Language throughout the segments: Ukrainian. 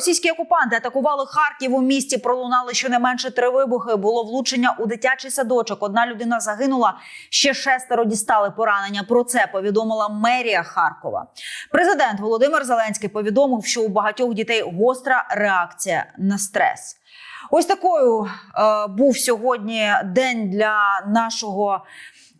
Російські окупанти атакували Харків у місті. Пролунали щонайменше три вибухи. Було влучення у дитячий садочок. Одна людина загинула. Ще шестеро дістали поранення. Про це повідомила мерія Харкова. Президент Володимир Зеленський повідомив, що у багатьох дітей гостра реакція на стрес. Ось такою е, був сьогодні день для нашого.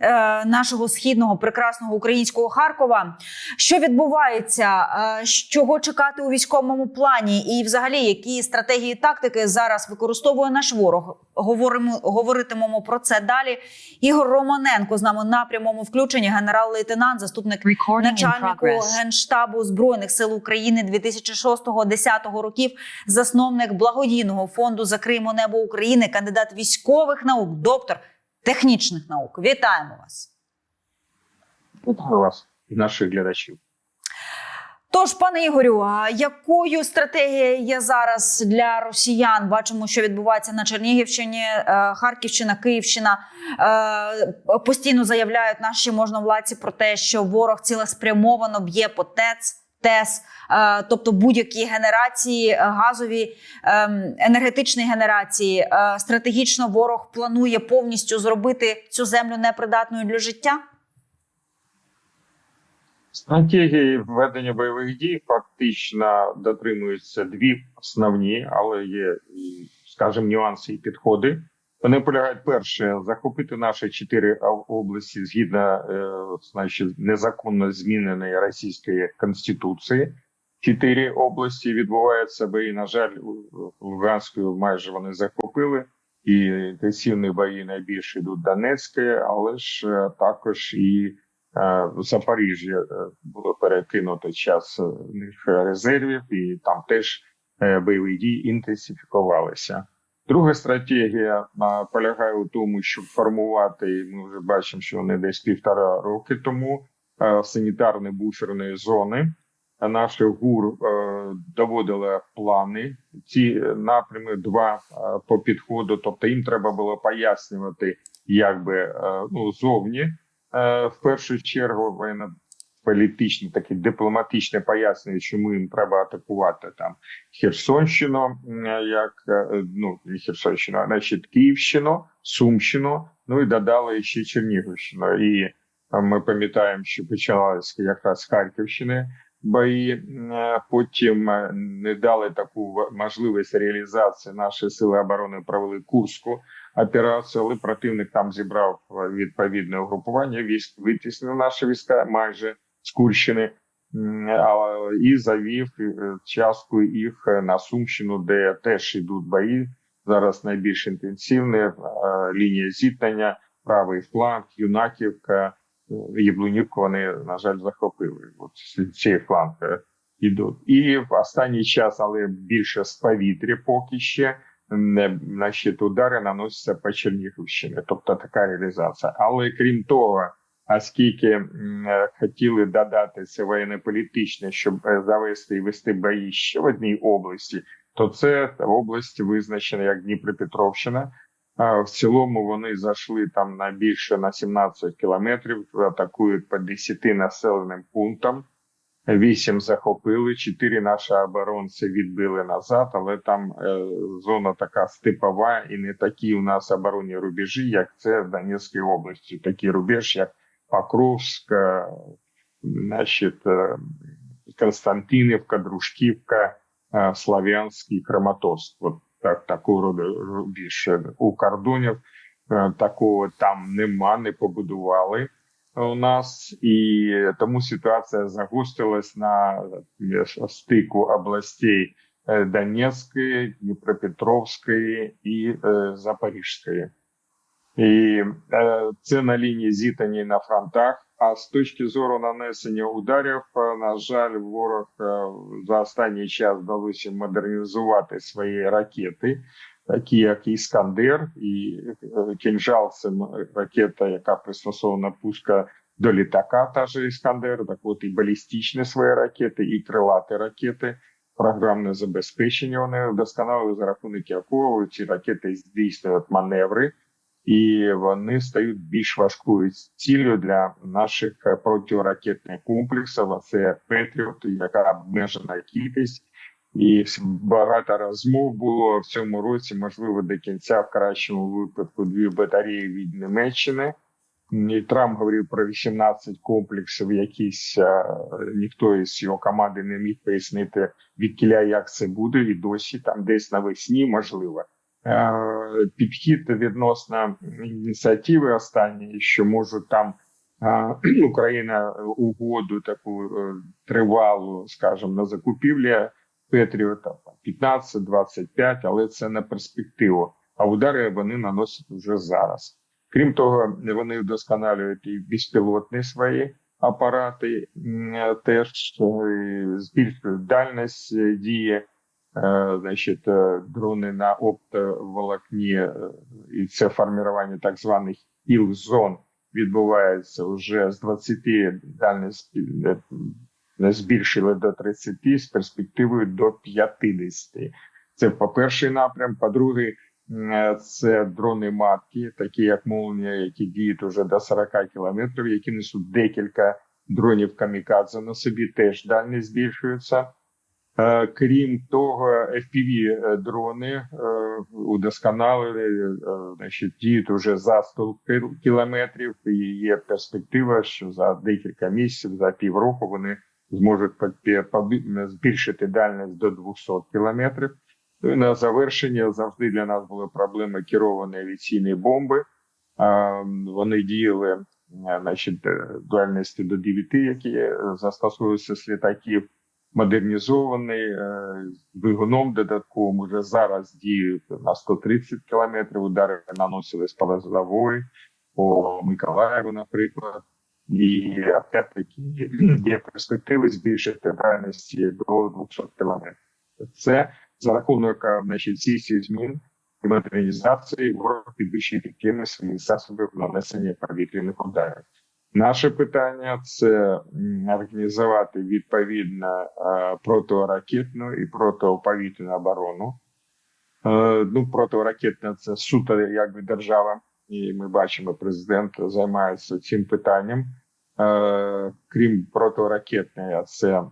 Е, Нашого східного прекрасного українського Харкова, що відбувається, е, чого чекати у військовому плані, і взагалі які стратегії і тактики зараз використовує наш ворог. Говоримо, говоритимемо про це далі. Ігор Романенко з нами на прямому включенні, генерал-лейтенант, заступник Recording начальнику генштабу збройних сил України 2006-2010 років, засновник благодійного фонду Закриємо небо України, кандидат військових наук, доктор технічних наук. Вітаємо вас. Вітаю вас і наших глядачів. Тож, пане Ігорю, а якою стратегія є зараз для росіян? Бачимо, що відбувається на Чернігівщині, е, Харківщина, Київщина Е, постійно заявляють наші можновладці про те, що ворог цілеспрямовано б'є по ТЕЦ. ТЕС, е, тобто будь-які генерації, е, газові ем, енергетичні генерації, Е, стратегічно ворог планує повністю зробити цю землю непридатною для життя. Стратегії введення бойових дій фактично дотримуються дві основні, але є, скажімо, нюанси і підходи. Вони полягають перше захопити наші чотири області згідно е, значить, незаконно зміненої російської конституції. Чотири області відбуваються бої. На жаль, Луганською майже вони захопили. І інтенсивні бої найбільше йдуть Донецьке, але ж е, також і Е, в Запоріжжя е, було перекинуто час них резервів, і там теж бойові дії інтенсифікувалися. Друга стратегія полягає у тому, щоб формувати, ми вже бачимо, що вони десь півтора роки тому санітарні буферні зони. Наше ГУР е, доводило плани. Ці напрями два е, по підходу. Тобто їм треба було пояснювати, якби е, ну зовні в першу чергу політичне, таке дипломатичне пояснення, чому їм треба атакувати там Херсонщину, як е, ну не Херсонщину, а значить Київщину, Сумщину, ну і додали ще Чернігівщину. І е, ми пам'ятаємо, що почалися якраз Харківщини бої. Е, Потім е, не дали таку можливість реалізації. Наші сили оборони провели Курську операцію, але противник там зібрав е, відповідне угрупування військ, витіснив наші війська майже з Курщини і завів е, частку їх е, на Сумщину, де теж йдуть бої. Зараз найбільш інтенсивні е, лінія зіткнення, правий фланг, Юнаківка, Яблунівку вони, на жаль, захопили. От цей фланг ідуть. І в останній час, але більше з повітря поки ще значить, удари наносяться по Чернігівщині, тобто така реалізація. Але крім того, оскільки м, е, хотіли додати це воєнно-політичне, щоб е, завести і вести бої ще в одній області, то це область визначена як Дніпропетровщина. А в цілому вони зайшли там на більше на 17 кілометрів, атакують по 10 населеним пунктам. Вісім захопили, чотири наші оборонці відбили назад, але там е, зона така степова і не такі у нас оборонні рубежі, як це в Донецькій області. Такий рубеж, як Покровськ, е, значить, е, Константинівка, Дружківка, е, Славянськ і Краматорськ. От так, такого роду рубеж. У кордонів е, такого там нема, не побудували у нас, і тому ситуація загострилась на стику областей Донецької, Дніпропетровської і Запорізької. І е, це на лінії зіткнень на фронтах. А з точки зору нанесення ударів, е, на жаль, ворог е, за останній час вдалося модернізувати свої ракети, такі як Іскандер і «Кінжал» – це ракета, яка пристосована пуска до літака, та же Іскандер. Так от і балістичні свої ракети, і крилаті ракети. Програмне забезпечення вони вдосконалили за рахунок якого ці ракети здійснюють маневри і вони стають більш важкою ціллю для наших е, протиракетних комплексів. А Це Петріот, яка обмежена кількість, І багато розмов було в цьому році. Можливо, до кінця, в кращому випадку, дві батареї від Німеччини. І Трамп говорив про 18 комплексів. Якісь е, ніхто із його команди не міг пояснити, від кіля як це буде, і досі там десь навесні, можливо. Е, Підхід відносно ініціативи останньої, що можуть там е, Україна угоду таку е, тривалу, скажімо, на закупівлі Петріота 15-25, але це на перспективу. А удари вони наносять вже зараз. Крім того, вони вдосконалюють і безпілотні свої апарати, теж збільшують дальність дії, е, значить, е, дрони на оптоволокні, е, і це формування так званих іл-зон відбувається вже з 20 дальність збільшили до 30 з перспективою до 50. Це по перший напрям. По-друге, це дрони матки, такі як молнія, які діють уже до 40 кілометрів, які несуть декілька дронів камікадзе на собі. Теж дальність збільшується. Е, Крім того, fpv дрони е, удосконалили, е, значить, діють уже за 100 кілометрів, і є перспектива, що за декілька місяців, за півроку вони зможуть збільшити дальність до 200 кілометрів. Ну на завершення завжди для нас були проблеми керованої авіаційної бомби. Вони діяли е, значить, е, дальності до 9, які е, застосовуються з літаків. Модернізований е, двигуном додатковим уже зараз діють на 130 кілометрів. Удари наносили з Палазової по Миколаєву, наприклад. І опять-таки є перспективи збільшити дальності до 200 кілометрів. Це за рахунок е, цих змін і модернізації ворог підвищує ефективність своїх засобів нанесення повітряних ударів. Наше питання це організувати відповідно е, протиракетну і протиповітряну оборону. Е, Ну, протиракетна це суто якби держава, і ми бачимо, президент займається цим питанням. Е, Крім протиракетної, це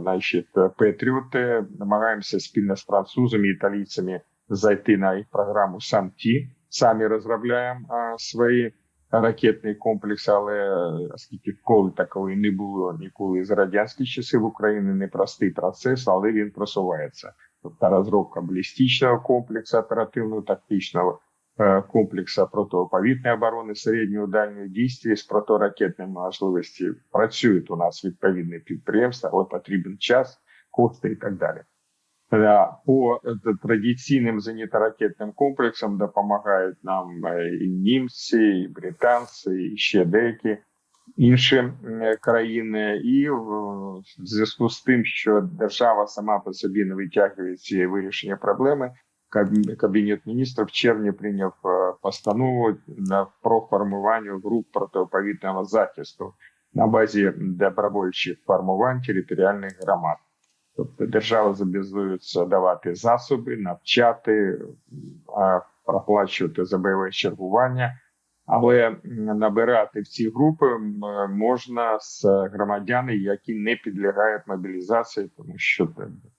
значить, Петріоти. Намагаємося спільно з французами і італійцями зайти на їх програму САМТІ. Самі розробляємо свої ракетний комплекс, але оскільки вколи такої не було ніколи з радянських часів України, непростий процес, але він просувається. Тобто розробка балістичного комплексу оперативного тактичного е, комплексу протиповітряної оборони середнього дальнього дійства з протиракетними можливості працюють у нас відповідні підприємства, але потрібен час, кошти і так далі. Е, По е, традиційним зенітно-ракетним комплексам допомагають нам е, і німці, і британці, і ще деякі інші е, країни. І в зв'язку з тим, що держава сама по собі не витягує цієї вирішення проблеми, Кабінет міністрів в червні прийняв е, постанову про формування груп протиповітряного захисту на базі добровольчих формувань територіальних громад. Тобто держава зобов'язується давати засоби, навчати, проплачувати за бойове чергування, але набирати в ці групи можна з громадян, які не підлягають мобілізації, тому що е,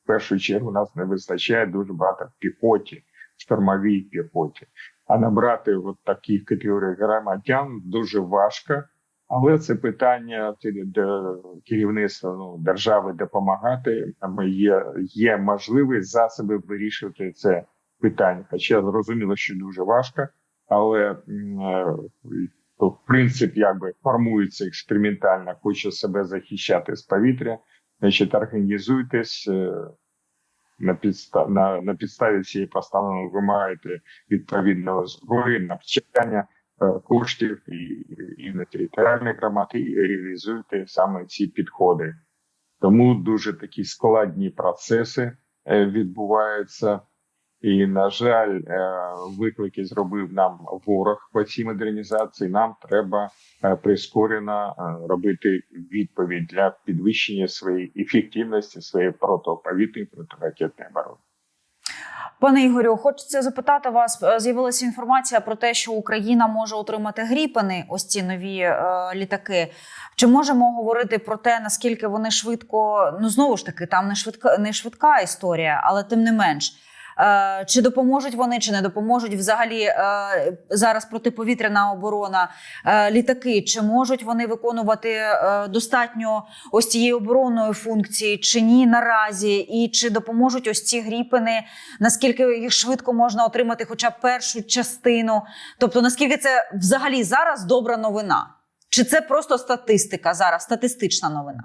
в першу чергу нас не вистачає дуже багато в піхоті, штурмовій піхоті. А набрати от таких категорій громадян дуже важко. Але це питання де керівництва ну, держави допомагати. Ми є, є можливість засоби вирішувати це питання. Хоча зрозуміло, що дуже важко, але м, е, то принцип якби формується експериментально, хоче себе захищати з повітря. Значить, організуйтесь е, на підставі на, на підставі цієї постанови вимагаєте відповідного зброї, навчання коштів і, і на територіальних громад, і реалізуєте саме ці підходи. Тому дуже такі складні процеси е, відбуваються. І, на жаль, е, виклики зробив нам ворог по цій модернізації. Нам треба е, прискорено е, робити відповідь для підвищення своєї ефективності, своєї протиповітряної протиракетної оборони. Пане Ігорю, хочеться запитати вас. е, З'явилася інформація про те, що Україна може отримати гріпени, ось ці нові е, літаки. Чи можемо говорити про те, наскільки вони швидко, ну знову ж таки, там не швидка, не швидка історія, але тим не менш. Е, Чи допоможуть вони, чи не допоможуть взагалі е, зараз протиповітряна оборона е, літаки? Чи можуть вони виконувати достатньо ось цієї оборонної функції, чи ні наразі? І чи допоможуть ось ці гріпини? Наскільки їх швидко можна отримати, хоча б першу частину? Тобто, наскільки це взагалі зараз добра новина? Чи це просто статистика зараз, статистична новина?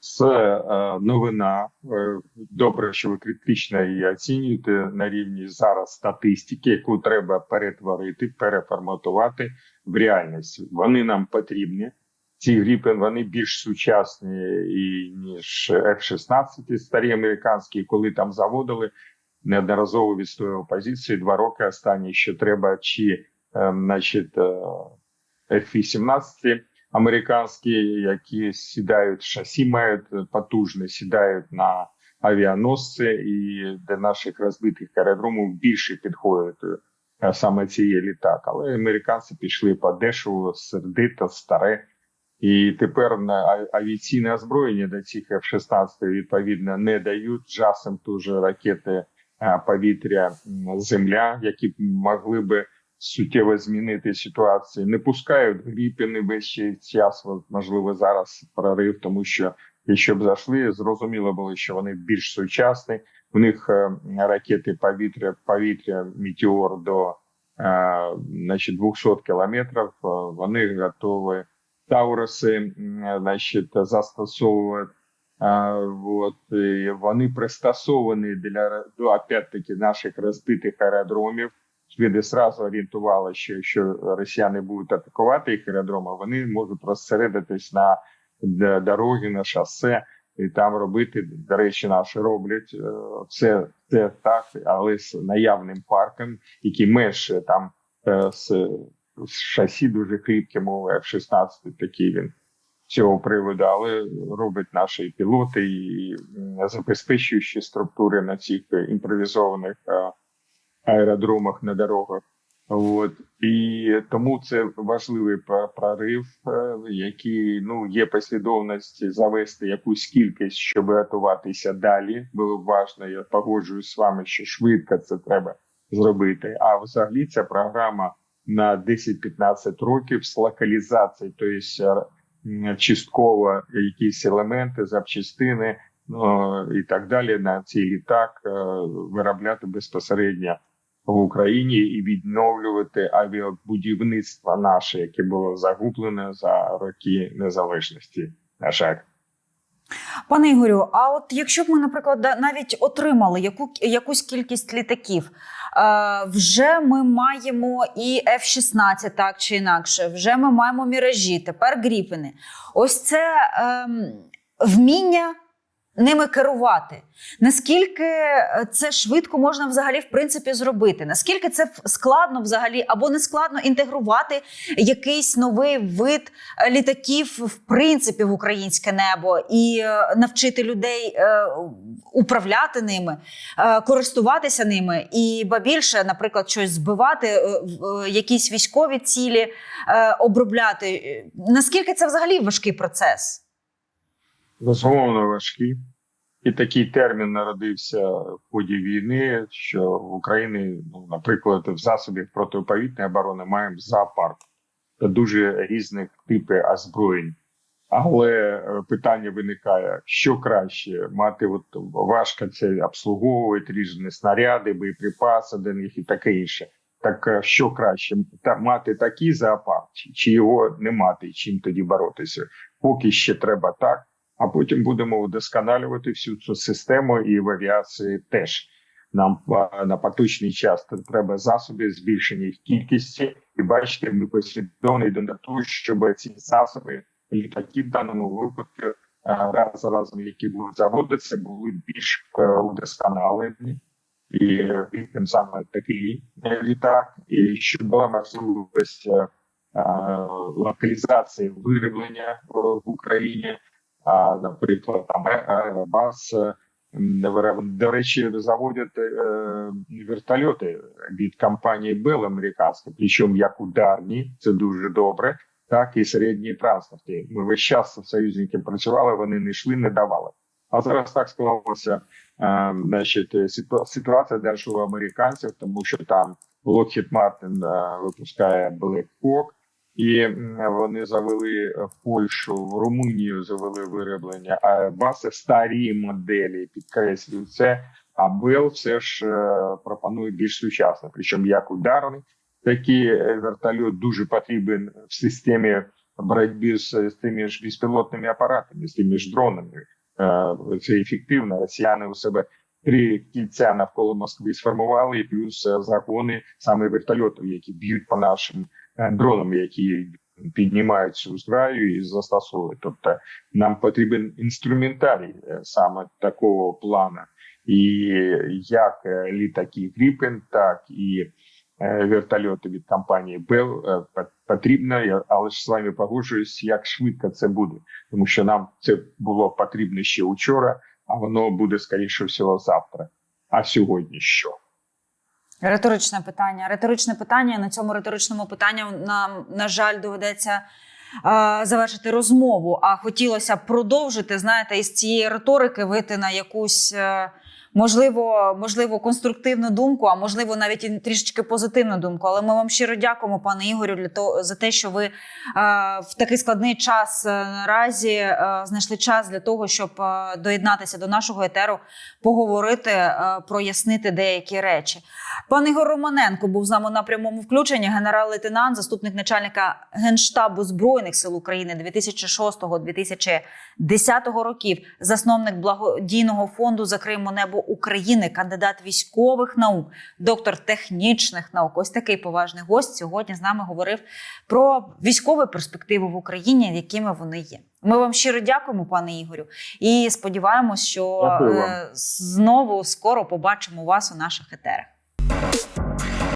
Це е, новина. Е, Добре, що ви критично її оцінюєте на рівні зараз статистики, яку треба перетворити, переформатувати в реальність. Вони нам потрібні. Ці гріпен вони більш сучасні і ніж F-16 старі американські, коли там заводили неодноразово відстоював позиції. Два роки останні, що треба, чи е, значить, е, F-18 американські, які сідають шасі, мають потужне, сідають на авіаносці, і для наших розбитих аеродромів більше підходить е, саме цієї літак. Але американці пішли по дешево, сердито, старе. І тепер на авіаційне озброєння до цих F-16 відповідно не дають. Часом теж ракети е, повітря земля, які могли би суттєво змінити ситуацію. Не пускають гріпіни цей час. Можливо, зараз прорив, тому що якщо б зайшли, зрозуміло було, що вони більш сучасні. У них е, ракети повітря, повітря Мітеор до е, значить, 200 кілометрів. Е, Вони готові Тауруси, значить, застосовувати. А, от, і вони пристосовані для до опять-таки наших розбитих аеродромів. Шведи сразу орієнтували, що якщо росіяни будуть атакувати їх аеродроми, вони можуть розсередитись на дороги, на шосе і там робити. До речі, наші роблять е, це, так, але з наявним парком, який менше там е, з, шасі дуже кріпким, мов F-16, такий він цього приводу, але роблять наші пілоти і забезпечуючі структури на цих е, імпровізованих е, аеродромах на дорогах. От і тому це важливий прорив, е, який ну є послідовність завести якусь кількість, щоб готуватися далі. Було важно. Я погоджуюсь з вами, що швидко це треба зробити. А взагалі ця програма на 10-15 років з локалізації, тобто частково якісь елементи, запчастини ну, і так далі на цей літак е, виробляти безпосередньо в Україні і відновлювати авіабудівництво наше, яке було загублене за роки незалежності. На жаль. Пане Ігорю, а от якщо б ми, наприклад, навіть отримали яку, якусь кількість літаків, е, вже ми маємо і F-16, так чи інакше, вже ми маємо міражі, тепер гріпини. Ось це ем, вміння ними керувати. Наскільки е, це швидко можна взагалі в принципі зробити? Наскільки це складно взагалі або не складно інтегрувати якийсь новий вид е, літаків в принципі в українське небо і е, навчити людей управляти ними, користуватися ними, і ба більше, наприклад, щось збивати, якісь військові цілі обробляти. Наскільки це взагалі важкий процес? Безумовно важкі. І такий термін народився в ході війни, що в Україні, ну, наприклад, в засобах протиповітряної оборони маємо зоопарк та дуже різних типів озброєнь. Але е, питання виникає: що краще мати, от важко це обслуговувати різні снаряди, боєприпаси до них і таке інше. Так е, що краще та мати такий зоопарк, чи, його не мати, чим тоді боротися? Поки ще треба так, а потім будемо удосконалювати всю цю систему і в авіації теж. Нам на поточний час треба засоби збільшення їх кількості, і бачите, ми послідовно йдемо до того, щоб ці засоби літаки в даному випадку раз за разом, які будуть заводитися, були більш удосконалені. І, е, тим саме такий е, літак, і щоб була можливість е, локалізації вироблення в Україні. Наприклад, там Airbus. До речі, заводять е, вертольоти від компанії Bell американської, причому як ударні, це дуже добре, так і середні транспорти. Ми весь час з союзниками працювали, вони не йшли, не давали. А зараз так склалося, е, значить, ситу- ситуація у американців, тому що там Lockheed Martin е, випускає Black Hawk, і вони завели в Польщу, в Румунію завели вироблення Airbus, старі моделі, підкреслюю це. А Bell все ж е, пропонує більш сучасно. Причому як ударний, такий е, вертольот дуже потрібен в системі боротьби з, тими ж безпілотними апаратами, з тими ж дронами. Е, Це ефективно. Росіяни у себе три кільця навколо Москви сформували, і плюс е, загони саме вертольотів, які б'ють по нашим е, дронам, які піднімають цю зграю і застосовують. Тобто нам потрібен інструментарій е, саме такого плану. І як е, літаки Gripen, так і вертольоти від компанії Bell потрібно, але ж з вами погоджуюсь, як швидко це буде, тому що нам це було потрібно ще вчора, а воно буде скоріше всього завтра. А сьогодні що? Риторичне питання. Риторичне питання. На цьому риторичному питанні нам, на жаль, доведеться е, завершити розмову. А хотілося б продовжити, знаєте, із цієї риторики вийти на якусь. е, Можливо, можливо, конструктивну думку, а можливо, навіть і трішечки позитивну думку. Але ми вам щиро дякуємо, пане Ігорю, для того за те, що ви е, в такий складний час е, наразі е, знайшли час для того, щоб е, доєднатися до нашого етеру, поговорити, е, прояснити деякі речі. Пан Ігор Романенко був з нами на прямому включенні. Генерал-лейтенант, заступник начальника генштабу збройних сил України 2006-2010 років, засновник благодійного фонду Закриємо небо України, кандидат військових наук, доктор технічних наук. Ось такий поважний гость сьогодні з нами говорив про військові перспективи в Україні, якими вони є. Ми вам щиро дякуємо, пане Ігорю, і сподіваємось, що е, знову скоро побачимо вас у наших етерах.